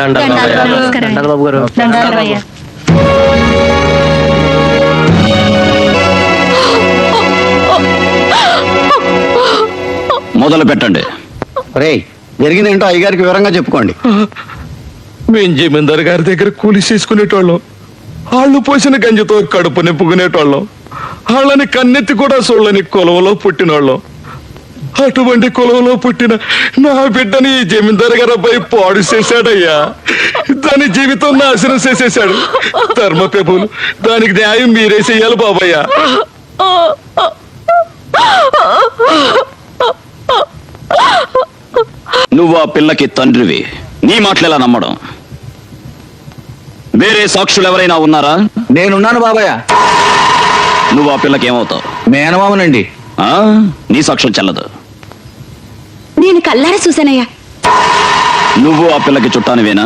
దండాలు బాబు గారు. మొదలు పెట్టండి. రే జరిగిందేంటో అయ్యగారికి వివరంగా చెప్పుకోండి. మేం జమీందారు గారి దగ్గర కూలి చేసుకునేటోళ్ళం. వాళ్ళు పోసిన గంజితో కడుపు నింపుకునేటోళ్ళం. వాళ్ళని కన్నెత్తి కూడా చూడని కులంలో పుట్టినోళ్ళం. అటువంటి కులంలో పుట్టిన నా బిడ్డని ఈ జమీందారు గారు అబ్బాయి పాడు చేశాడయ్యా. దాని జీవితం నాశనం చేసేశాడు. ధర్మ ప్రభులు దానికి న్యాయం మీరే చెయ్యాలి బాబయ్యా. నువ్వు ఆ పిల్లకి తండ్రివి. నీ మాటలు ఎలా నమ్మడం? వేరే సాక్షులు ఎవరైనా ఉన్నారా? నేనున్నాను బాబాయ్ నువ్వు ఆ పిల్లకి ఏమవుతావు మేనమామనండి. ఆ? నీ సాక్ష్యం చెల్లదు. నేను కల్లారా చూసానయ్యా నువ్వు ఆ పిల్లకి చుట్టానివేనా?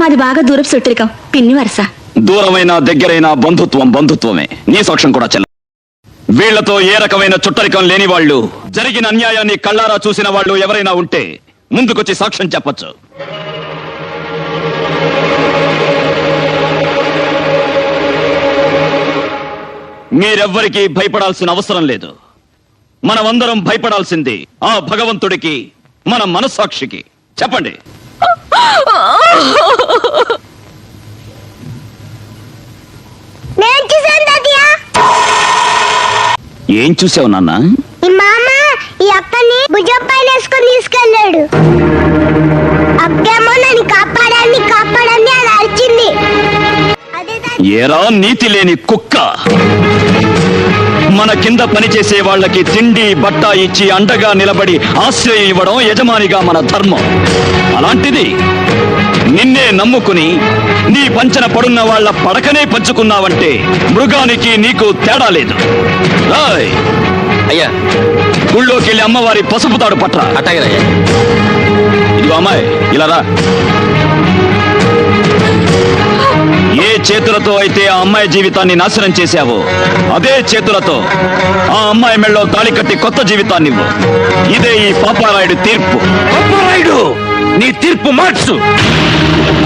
మాది బాగా దూరపు చుట్టరికం పిన్ని వరస. దూరమైన దగ్గరైన బంధుత్వం బంధుత్వమే. నీ సాక్ష్యం కూడా చెల్ల. వీళ్ళతో ఏ రకమైన చుట్టరికం లేని వాళ్ళు జరిగిన అన్యాయాన్ని కళ్ళారా చూసిన వాళ్ళు ఎవరైనా ఉంటే ముందుకొచ్చి సాక్ష్యం చెప్పొచ్చు. మీరెవ్వరికీ భయపడాల్సిన అవసరం లేదు. మనమందరం భయపడాల్సింది ఆ భగవంతుడికి మన మనస్సాక్షికి. చెప్పండి. ఏం చూసావు నాన్న? ఈ మామ ఈ అక్కని భుజం పైన వేసుకొని తీసుకెళ్ళాడు. అక్కేమో నన్ను కాపాడాన్ని కాపాడాన్ని అని అరిచింది. ఏరా నీతి లేని కుక్క. మన కింద పనిచేసే వాళ్ళకి తిండి బట్ట ఇచ్చి అండగా నిలబడి ఆశ్రయం ఇవ్వడం యజమానిగా మన ధర్మం. అలాంటిది నిన్నే నమ్ముకుని నీ పంచన పడున్న వాళ్ళ పడకనే పంచుకున్నావంటే మృగానికి నీకు తేడా లేదు. రాయ్! అయ్యా! గుళ్ళోకి వెళ్ళి అమ్మవారి పసుపు తాడు పట్ర. అట్టాగేనయ్యా ఇదిగో అమ్మాయి ఇలా రా. చేతులతో అయితే ఆ అమ్మాయి జీవితాన్ని నాశనం చేశావో. అదే చేతులతో ఆ అమ్మాయి మెళ్ళో తాళి కట్టి కొత్త జీవితాన్ని ఇదే ఈ పాపారాయుడు తీర్పు. పాపారాయుడు నీ తీర్పు మార్చు.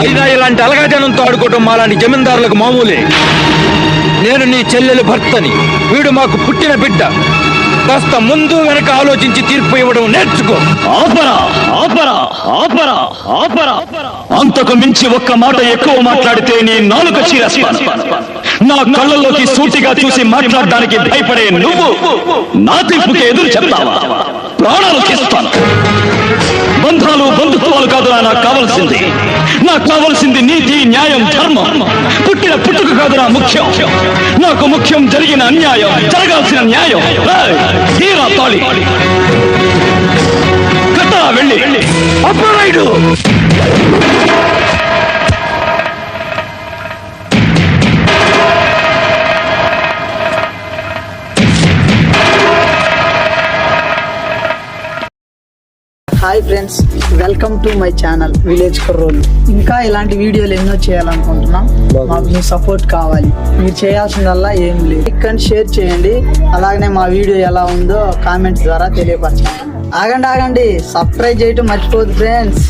అయినా ఇలాంటి అలగాజనంతో ఆడుకోవటం మాలాంటి జమీందారులకు మామూలే. నేను నీ చెల్లెలు భర్తని. వీడు మాకు పుట్టిన బిడ్డ. కాస్త ముందు వెనక ఆలోచించి తీర్పు ఇవ్వడం నేర్చుకో. ఆపరా ఆపరా ఆపరా ఆపరా. అంతకు మించి ఒక్క మాట ఎక్కువ మాట్లాడితే నీ నాలుక చీరేస్తాను. నా కళ్ళల్లోకి సూటిగా చూసి మాట్లాడడానికి భయపడే నువ్వు నా తీర్పుకి ఎదురు చెప్తావా? ప్రాణాలు తీస్తాను. బంధుత్వాలు కాదు నాకు కావాల్సింది. నాకు కావాల్సింది నీతి న్యాయం ధర్మం. పుట్టిన పుట్టుక కాదు నా ముఖ్యం. నాకు ముఖ్యం జరిగిన అన్యాయం జరగాల్సిన న్యాయం. తీరా తాళి. కట్టా వెళ్ళి. Apparayudu hi friends welcome to my channel village కుర్రోలు ఇంకా ఇలాంటి వీడియోలు ఎన్నో చేయాలనుకుంటున్నాం. మాకు మీ సపోర్ట్ కావాలి. మీరు చేయాల్సిందల్లా ఏం లేదు. లైక్ అండ్ షేర్ చేయండి. అలాగనే మా వీడియో ఎలా ఉందో కామెంట్స్ ద్వారా తెలియపరచండి. ఆగండి ఆగండి. సబ్స్క్రైబ్ చేయటం మర్చిపోదు ఫ్రెండ్స్.